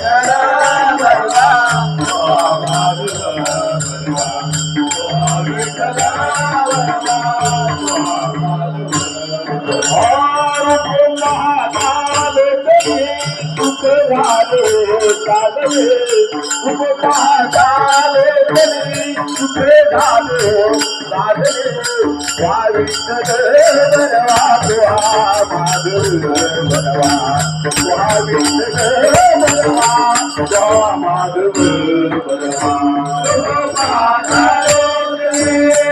Nara Yeah.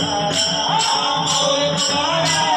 I'm so excited.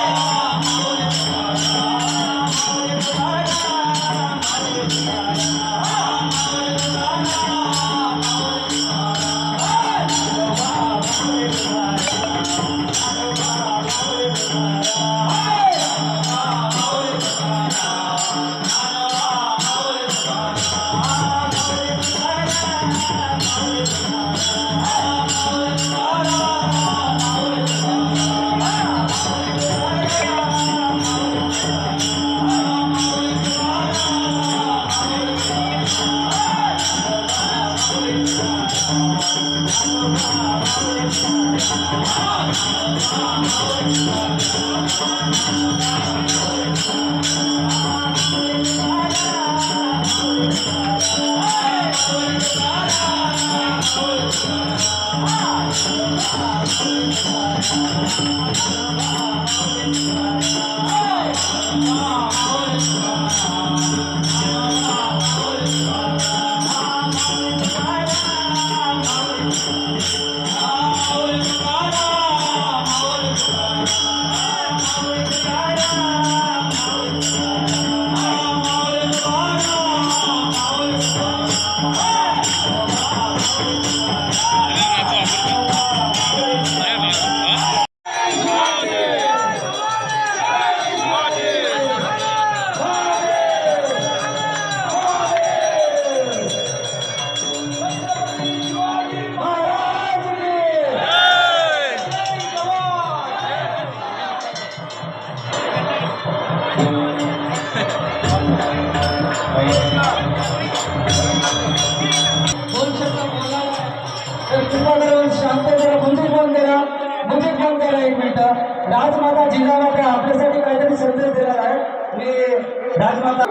Oh, दोन शब्द तर कृपा करून शांत जरा मुंजी फोन करा मुंजी फोन करा एक राजमाता जिजामाता आपल्यासाठी काहीतरी संदेश दिला आहे. मी राजमाता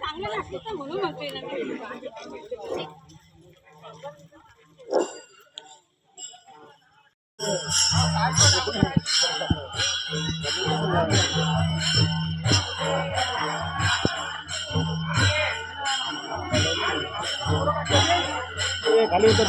चांगलं लागतं तर म्हणून म्हणतोय ना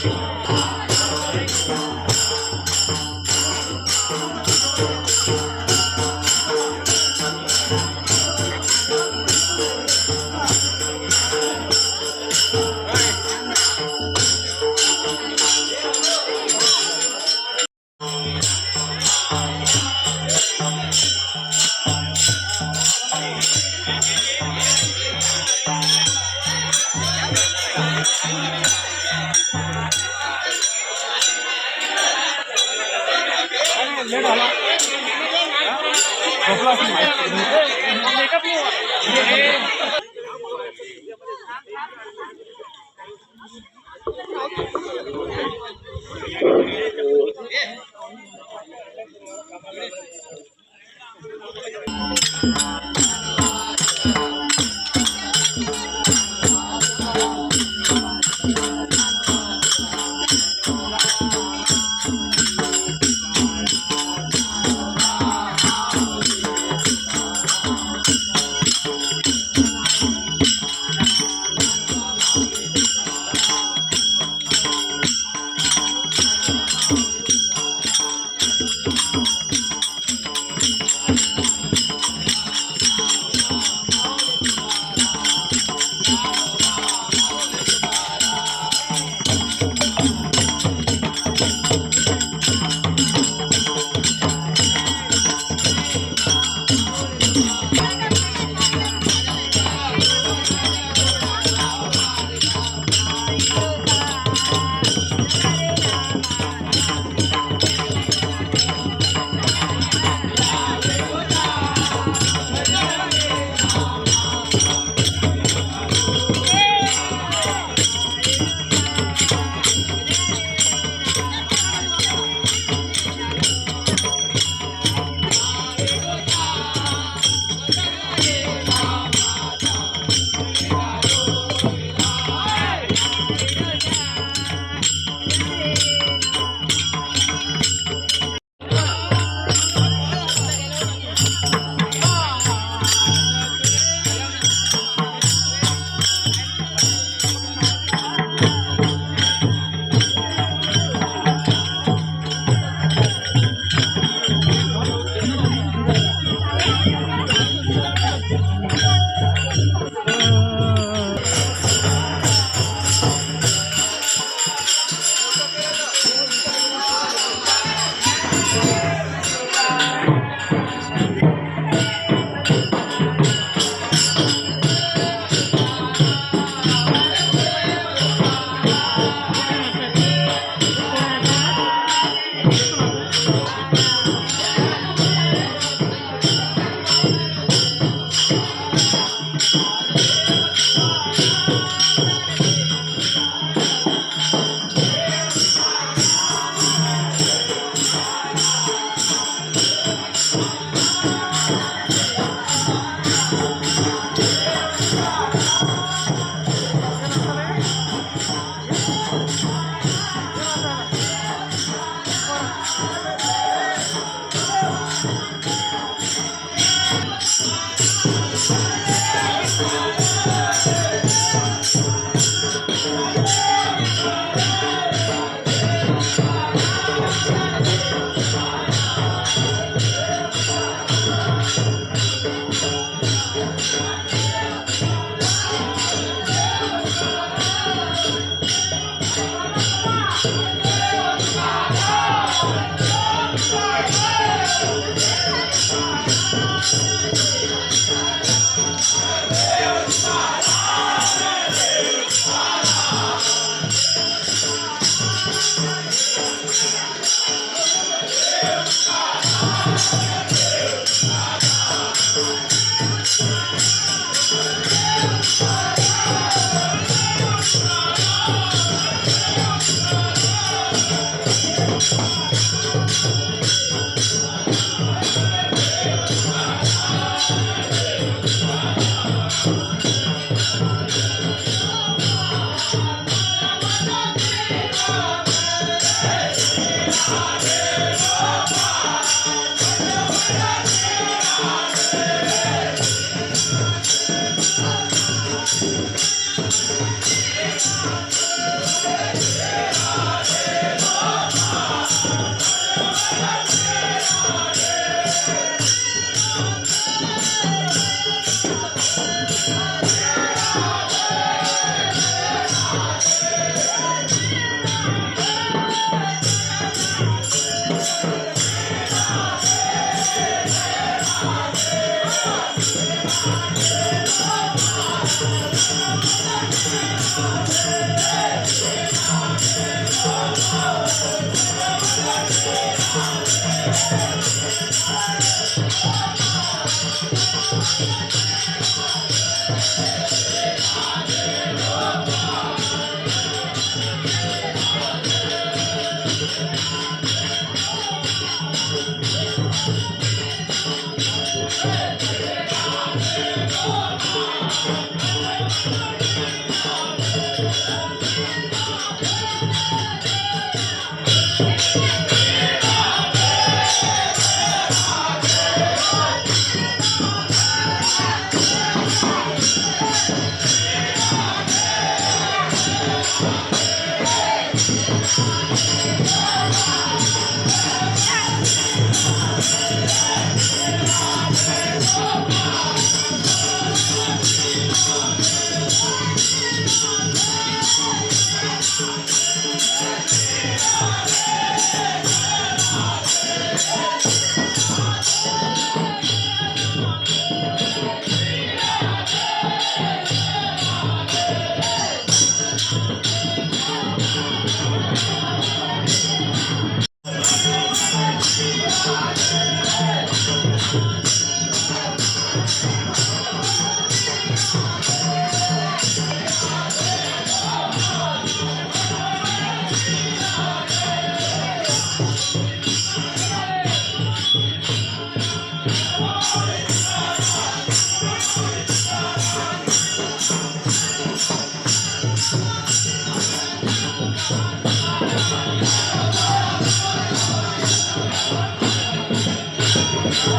Christ. Thank you.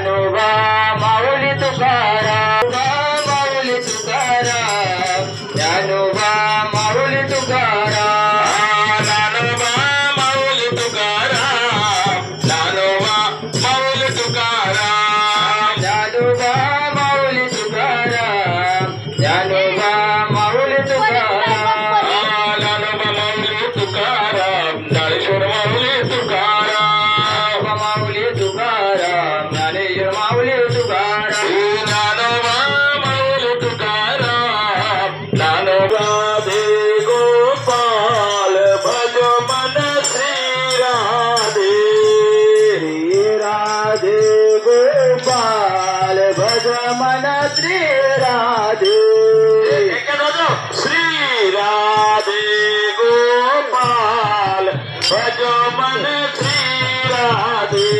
anuva ભજો મને શ્રી રાધે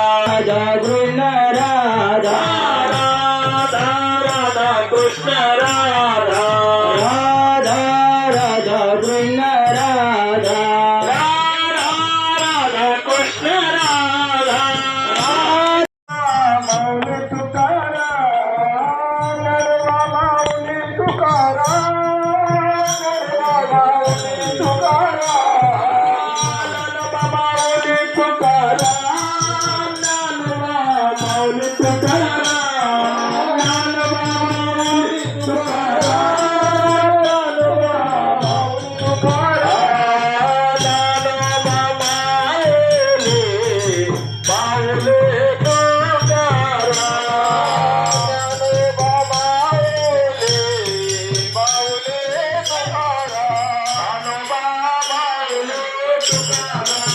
Baba.